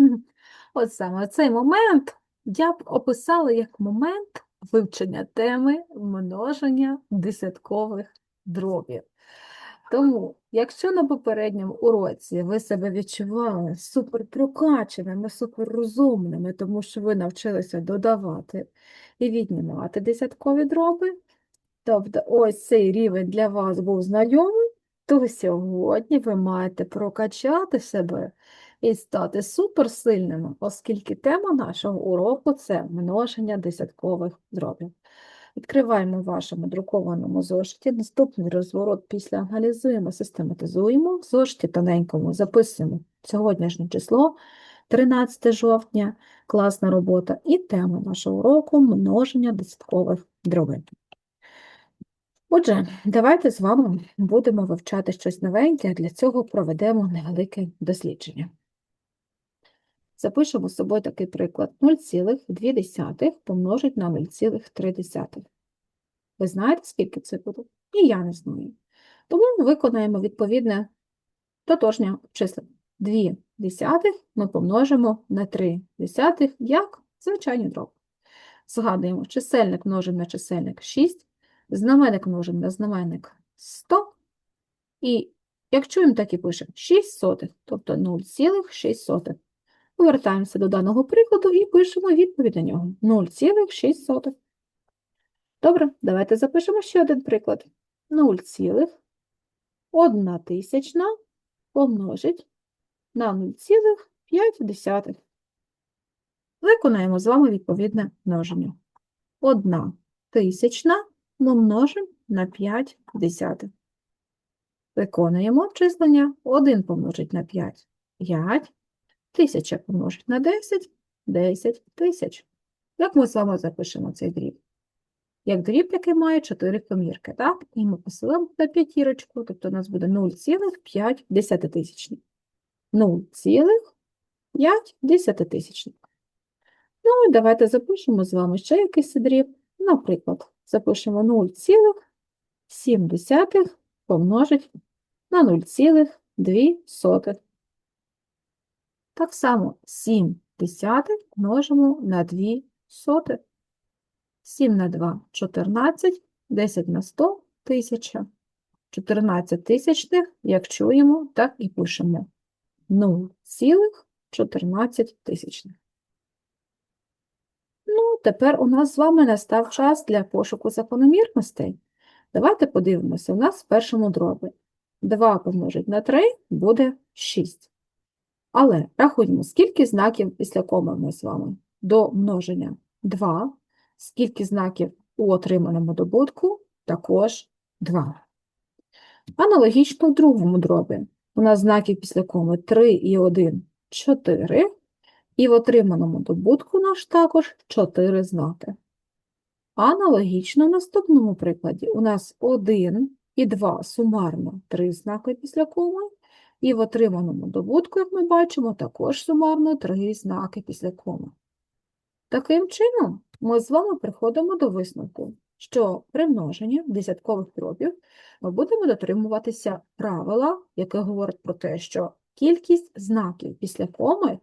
От саме цей момент я б описала як момент вивчення теми множення десяткових дробів. Тому, якщо на попередньому уроці ви себе відчували суперпрокаченими, суперрозумними, тому що ви навчилися додавати і віднімати десяткові дроби, тобто ось цей рівень для вас був знайомий, то сьогодні ви маєте прокачати себе і стати суперсильними, оскільки тема нашого уроку це множення десяткових дробів. Відкриваємо в вашому друкованому зошиті. Наступний розворот після аналізуємо, систематизуємо. В зошиті тоненькому записуємо сьогоднішнє число, 13 жовтня, класна робота, і тема нашого уроку множення десяткових дробів. Отже, давайте з вами будемо вивчати щось новеньке, для цього проведемо невелике дослідження. Запишемо з собою такий приклад. 0,2 помножить на 0,3. Ви знаєте, скільки це буде? І я не знаю. Тому виконаємо відповідне тотожнє обчислення. 2 десятих ми помножимо на 3 десятих, як звичайний дроб. Згадуємо, чисельник множимо на чисельник 6, знаменник множимо на знаменник 100, і як чуємо, так і пишемо 6 сотих, тобто 0,6. Повертаємося до даного прикладу і пишемо відповідь на нього 0,6. Добре, давайте запишемо ще один приклад. 0,1 тисячна помножить на 0,5. Виконаємо з вами відповідне множення. 1 тисячна ми множимо на 5 десятих. Виконуємо обчислення 1 помножить на 5 – 5, Тисяча помножить на 10 – 10 тисяч. Як ми з вами запишемо цей дріб? Як дріб, який має 4 комірки, так? І ми посилимо на п'ятірочку, тобто у нас буде 0,5 десятитисячних. 0,5 десятитисячних. Ну і давайте запишемо з вами ще якийсь дріб. Наприклад, запишемо 0,7 помножить на 0,2. Так само 7 десятих множимо на 2 сотих. 7 на 2 – 14, 10 на 100 – 1000. 14 тисячних, як чуємо, так і пишемо. 0,14 тисячних. Ну, тепер у нас з вами настав час для пошуку закономірностей. Давайте подивимося, у нас в першому дробі 2 помножить на 3 буде 6. Але рахуємо, скільки знаків після коми ми з вами до множення 2, скільки знаків у отриманому добутку також 2. Аналогічно в другому дробі. У нас знаків після коми 3 і 1 – 4, і в отриманому добутку наш також 4 знаки. Аналогічно в наступному прикладі у нас 1 і 2 сумарно 3 знаки після коми, і в отриманому добутку, як ми бачимо, також сумарно 3 знаки після коми. Таким чином, ми з вами приходимо до висновку, що при множенні десяткових дробів ми будемо дотримуватися правила, яке говорить про те, що кількість знаків після коми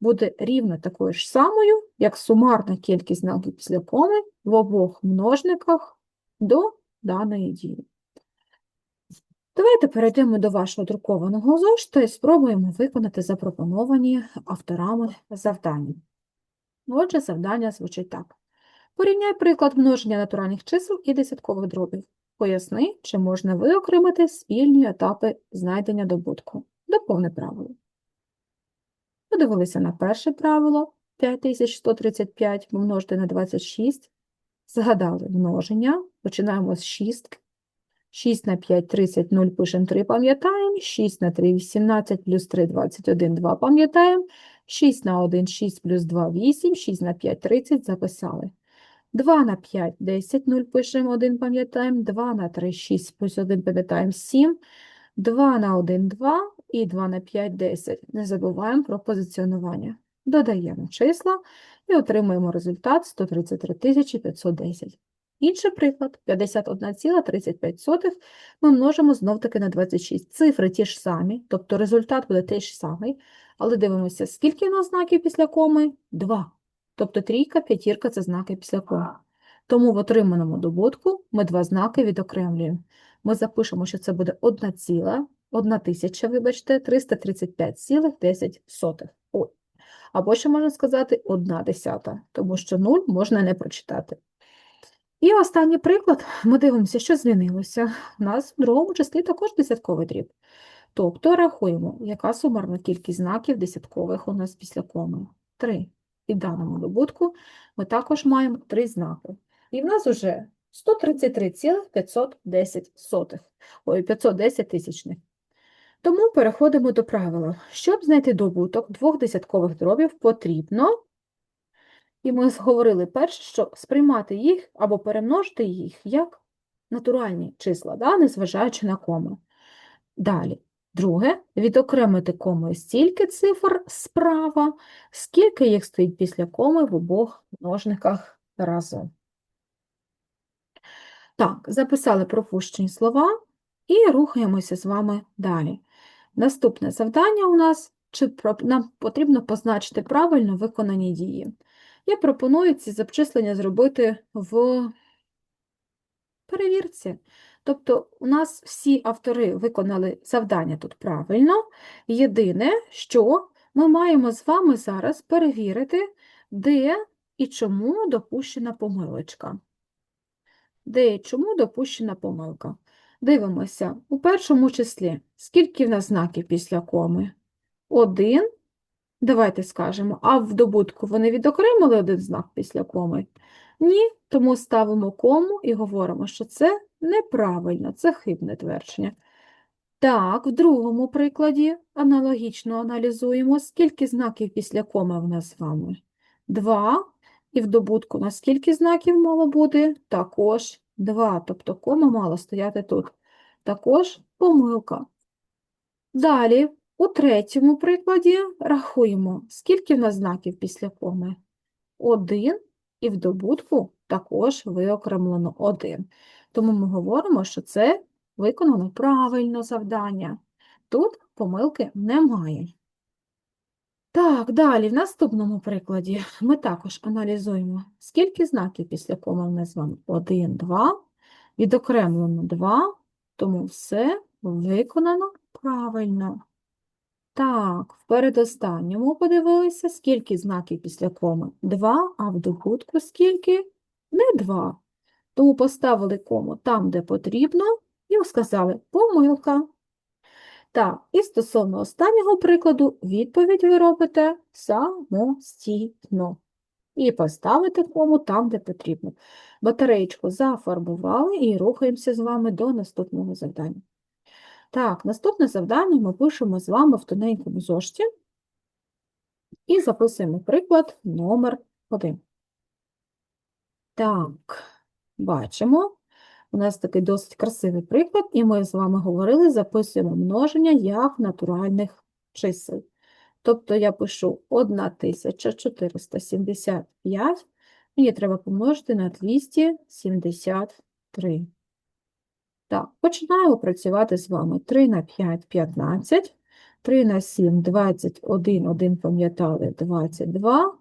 буде рівно такою ж самою, як сумарна кількість знаків після коми в обох множниках до даної дії. Давайте перейдемо до вашого друкованого зошита і спробуємо виконати запропоновані авторами завдання. Отже, завдання звучить так. Порівняй приклад множення натуральних чисел і десяткових дробів. Поясни, чи можна виокремити спільні етапи знайдення добутку. Доповни правило. Подивилися на перше правило 5135 помножити на 26. Згадали множення. Починаємо з шістки. 6 на 5 – 30, 0 пишемо 3, пам'ятаємо. 6 на 3 – 18, плюс 3 – 21, 2 пам'ятаємо. 6 на 1 – 6, плюс 2 – 8, 6 на 5 – 30, записали. 2 на 5 – 10, 0 пишемо 1, пам'ятаємо. 2 на 3 – 6, плюс 1 пам'ятаємо 7. 2 на 1 – 2 і 2 на 5 – 10. Не забуваємо про позиціонування. Додаємо числа і отримуємо результат 133 510. Інший приклад 51,35 ми множимо знов-таки на 26. Цифри ті ж самі, тобто результат буде той ж самий, Але дивимося, скільки в нас знаків після коми? Два. Тобто трійка, п'ятірка – це знаки після коми. Тому в отриманому добутку ми два знаки відокремлюємо. Ми запишемо, що це буде 1 ціла, 1 тисяча, вибачте, 335,10. Ой. Або ще можна сказати 1 десята, тому що 0 можна не прочитати. І останній приклад. Ми дивимося, що змінилося. У нас в другому числі також десятковий дріб. Тобто рахуємо, яка сумарна кількість знаків десяткових у нас після коми. 3. І в даному добутку ми також маємо 3 знаки. І в нас уже 133,510. Ой, 510 тисячних. Тому переходимо до правила. Щоб знайти добуток двох десяткових дробів, потрібно, і ми говорили перше, що сприймати їх або перемножити їх як натуральні числа, да, незважаючи на кому. Далі. Друге, відокремити комою стільки цифр справа, скільки їх стоїть після коми в обох множниках разом. Так, записали пропущені слова і рухаємося з вами далі. Наступне завдання у нас, чи нам потрібно позначити правильно виконані дії. Я пропоную ці обчислення зробити в перевірці. Тобто у нас всі автори виконали завдання тут правильно. Єдине, що ми маємо з вами зараз перевірити, де і чому допущена помилочка. Де і чому допущена помилка. Дивимося, у першому числі, скільки в нас знаків після коми? Один. Давайте скажемо, а в добутку вони відокремили один знак після коми? Ні, тому ставимо кому і говоримо, що це неправильно, це хибне твердження. Так, в другому прикладі аналогічно аналізуємо, скільки знаків після коми в нас з вами? Два. І в добутку на скільки знаків мало бути? Також два. Тобто кома мала стояти тут. Також помилка. Далі, у третьому прикладі рахуємо, скільки в нас знаків після коми? Один. І в добутку також виокремлено один. Тому ми говоримо, що це виконано правильно завдання. Тут помилки немає. Так, далі, в наступному прикладі ми також аналізуємо, скільки знаків після коми ми з вами 1, 2, відокремлено 2, тому все виконано правильно. Так, в передостанньому подивилися, скільки знаків після коми? 2, а в добутку скільки? Не 2. Тому поставили кому там, де потрібно, і сказали помилка. Так, і стосовно останнього прикладу, відповідь ви робите самостійно. І поставите кому там, де потрібно. Батареєчку зафарбували і рухаємося з вами до наступного завдання. Так, наступне завдання ми пишемо з вами в тоненькому зошиті і записуємо приклад номер 1. Так, бачимо. У нас такий досить красивий приклад, і ми з вами говорили, записуємо множення як натуральних чисел. Тобто я пишу 1475, мені треба помножити на 273. Так, починаємо працювати з вами. 3 на 5 – 15, 3 на 7 – 21, 1 пам'ятали – 22,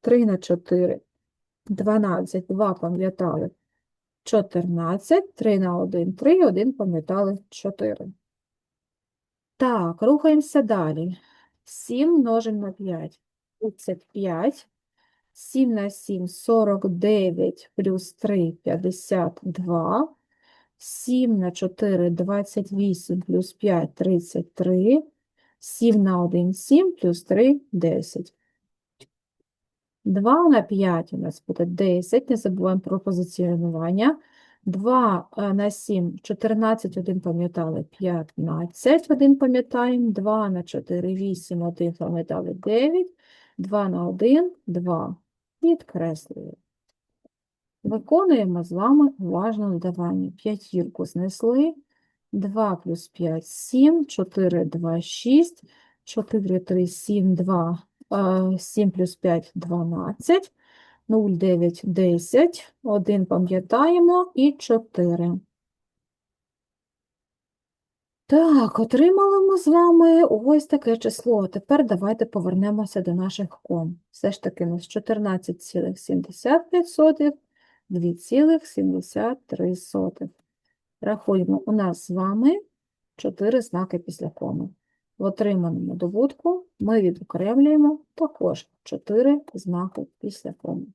3 на 4 – 12, 2 пам'ятали – 14, 3 на 1 – 3, 1 пам'ятали – 4. Так, рухаємося далі. 7 множимо на 5 – 35, 7 на 7 – 49, плюс 3 – 52, 7 на 4 – 28, плюс 5 – 33, 7 на 1 – 7, плюс 3 – 10. 2 на 5 у нас буде 10, не забуваємо про позиціонування. 2 е, на 7 – 14, 1 пам'ятали, 15, 1 пам'ятаємо. 2 на 4 – 8, 1 пам'ятали, 9. 2 на 1 – 2. Підкреслюємо. Виконуємо з вами уважно додавання. П'ятірку знесли. 2 плюс 5 – 7, 4, 2 – 6, 4, 3 – 7, 2, е, 7 плюс 5 – 12, 0, 9 – 10, 1 пам'ятаємо і 4. Так, отримали ми з вами ось таке число. Тепер давайте повернемося до наших ком. Все ж таки у нас 14,75, 2,73. Рахуємо, у нас з вами 4 знаки після коми. В отриманому добутку ми відокремлюємо також 4 знаки після коми.